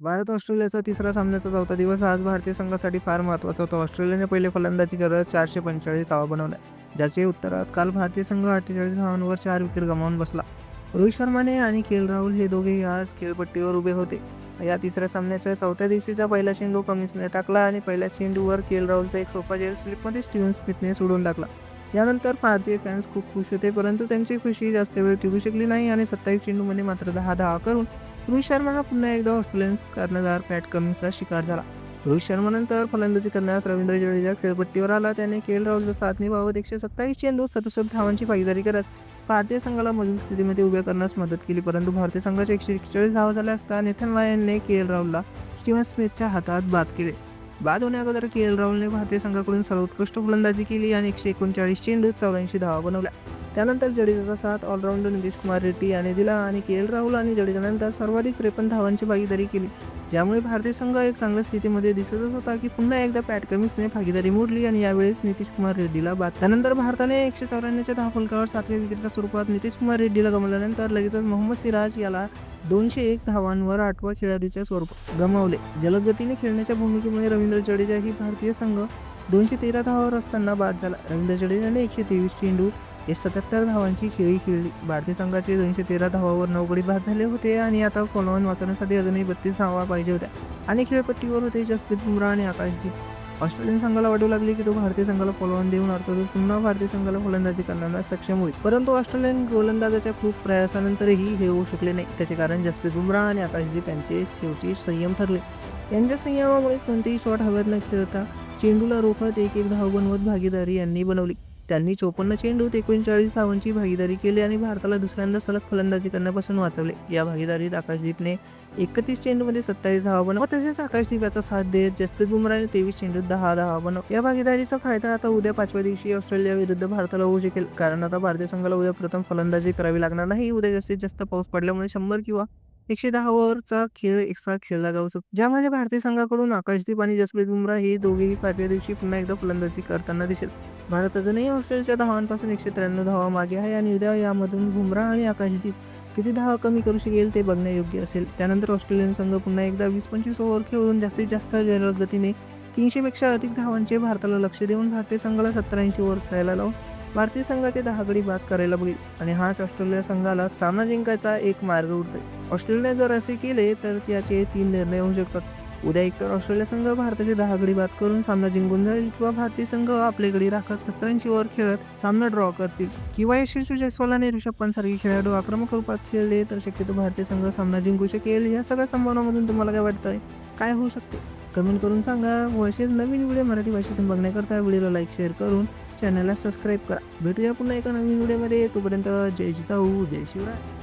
भारत ऑस्ट्रेलियाचा तिसरा सामन्याचा चौथा दिवस आज भारतीय संघासाठी फार महत्त्वाचा होता. ऑस्ट्रेलियाने पहिले फलंदाजी करत चारशे पंचेचाळीस धावा बनवल्या. ज्याचे उत्तरात काल भारतीय संघ अठ्ठेचाळीस धावांवर चार विकेट गमावून बसला. रोहित शर्माने आणि के राहुल हे दोघेही आज खेळपट्टीवर उभे होते. या तिसऱ्या सामन्याच्या चौथ्या दिवशीचा पहिला चेंडू कमिन्सने टाकला आणि पहिल्या चेंडूवर के राहुलचा एक सोपा जेल स्लिपमध्ये स्टीव्हन स्मिथने सोडून टाकला. यानंतर भारतीय फॅन्स खूप खुश होते परंतु त्यांची खुशी जास्त वेळ टिकू शकली नाही आणि सत्तावीस चेंडूमध्ये मात्र दहा दहा करून रोहित शर्माला पुन्हा एकदा ऑस्ट्रेलियन्स कर्णधार पॅट कमिंगचा शिकार झाला. रोहित शर्मानंतर फलंदाजी करण्यास रवींद्र जडेजा खेळपट्टीवर आला. त्याने के एल राहुलचा साथ निभावत एकशे सत्तावीस चेंडू सदुसष्ट धावांची भागीदारी करत भारतीय संघाला मजबूत स्थितीमध्ये उभ्या करण्यास मदत केली. परंतु भारतीय संघाचे एकशे एकचाळीस धावा झाल्या असता नेथन लायनने के एल राहुलला स्टीव्हन स्मिथच्या हातात बाद केले. बाद होण्याअगोदर के एल राहुलने भारतीय संघाकडून सर्वोत्कृष्ट फलंदाजी केली आणि एकशे एकोणचाळीस चेंडू चौऱ्याऐंशी धावा बनवल्या. त्यानंतर जडेजाचा साथ ऑलराऊंडर नितीश कुमार रेड्डी याने दिला आणि के एल राहुल आणि जडेजानंतर सर्वाधिक त्रेपन्न धावांची भागीदारी केली. ज्यामुळे भारतीय संघ एक चांगल्या स्थितीमध्ये दिसतच होता की पुन्हा एकदा पॅट कमिन्सने भागीदारी मोडली आणि यावेळेस नितीश कुमार रेड्डीला बाद. त्यानंतर भारताने एकशे चौऱ्याण्णवच्या दहा फलकावर सातव्या विकेटच्या स्वरूपात नितीश कुमार रेड्डीला गमावल्यानंतर लगेचच मोहम्मद सिराज याला दोनशे एक धावांवर आठवा खेळाडूच्या स्वरूप गमावले. जलदगतीने खेळण्याच्या भूमिकेमुळे रवींद्र जडेजा ही भारतीय संघ दोनशे तेरा धावावर असताना बाद झाला. रवींद्र जडेजाने एकशे तेवीस चेंडू हे सत्याहत्तर धावांची खेळी खेळली. भारतीय संघाचे दोनशे तेरा धावावर नऊ गडी बाद झाले होते आणि आता फॉलोअन वाचवण्यासाठी अजूनही बत्तीस धावा पाहिजे होत्या. आणि खेळपट्टीवर होते जसप्रीत बुमराह आणि आकाशदीप. ऑस्ट्रेलियन संघाला वाटू लागले की तो भारतीय संघाला फॉलोअन देऊन अर्थातच पुन्हा भारतीय संघाला फलंदाजी करण्यास सक्षम होईल. परंतु ऑस्ट्रेलियन गोलंदाजाच्या खूप प्रयासानंतरही हे होऊ शकले नाही. त्याचे कारण जसप्रीत बुमराह आणि आकाशदीप यांचे शेवटी संयम ठरले. यांच्या संयमामुळेच कोणतेही शॉट हवेत न खेळता चेंडूला रोखत एक एक धाव बनवत भागीदारी यांनी बनवली. त्यांनी चोपन्न चेंडूत एकोणचाळीस धावांची भागीदारी केली आणि भारताला दुसऱ्यांदा सलग फलंदाजी करण्यापासून वाचवले. या भागीदारीत आकाशदीपने एकतीस चेंडूमध्ये सत्तावीस धावा बनव तसेच आकाशदीप याचा साथ देत जसप्रीत बुमराने तेवीस चेंडूत दहा धावा बनव या भागीदारीचा फायदा आता उद्या पाचव्या दिवशी ऑस्ट्रेलिया विरुद्ध भारताला होऊ शकेल. कारण आता भारतीय संघाला उद्या प्रथम फलंदाजी करावी लागणार नाही. उद्या जास्तीत जास्त पाऊस पडल्यामुळे शंभर किंवा एकशे दहा ओव्हरचा खेळ एक्स्ट्रा खेळला जाऊ शकतो. ज्यामध्ये भारतीय संघाकडून आकाशदीप आणि जसप्रीत बुमराह हे दोघेही पाचव्या दिवशी पुन्हा एकदा फलंदाजी करताना दिसेल. भारत अजूनही ऑस्ट्रेलियाच्या धावांपासून एकशे त्र्याण्णव धावा मागे आहे आणि उद्या यामधून बुमराह आणि आकाशदीप किती धावा कमी करू शकेल ते बघण्यायोग्य असेल. त्यानंतर ऑस्ट्रेलियन संघ पुन्हा एकदा वीस पंचवीस ओव्हर खेळून जास्तीत जास्त जलद गतीने तीनशेपेक्षा अधिक धावांचे भारताला लक्ष देऊन भारतीय संघाला सत्तर ऐंशी ओव्हर खेळायला लावून भारतीय संघाचे दहा गडी बाद करायला बघेल. आणि हाच ऑस्ट्रेलिया संघाला सामना जिंकायचा एक मार्ग उरतोय. ऑस्ट्रेलियाने जर असे केले तर याचे तीन निर्णय होऊ शकतात. उद्या एकतर ऑस्ट्रेलिया संघ भारताचे दहा गडी बाद करून सामना जिंकून जाईल किंवा भारतीय संघ आपले गडी राखत सत्तरऐंशी ओव्हर खेळत सामना ड्रॉ करतील. किंवा यशस्वी जयस्वाल आणि ऋषभ पंत सारखे खेळाडू आक्रमक रूपात खेळले तर शक्यतो भारतीय संघ सामना जिंकू शकेल. या सगळ्या संभावनामधून तुम्हाला काय वाटतंय? काय होऊ शकते? कमेंट करून सांगा. व असेच नवीन व्हिडिओ मराठी भाषेतून बघण्याकरता व्हिडिओला लाईक शेअर करून चॅनलला सबस्क्राईब करा. भेटूया पुन्हा एका नवीन व्हिडिओमध्ये. तोपर्यंत जय जिजाऊ जय शिवराय.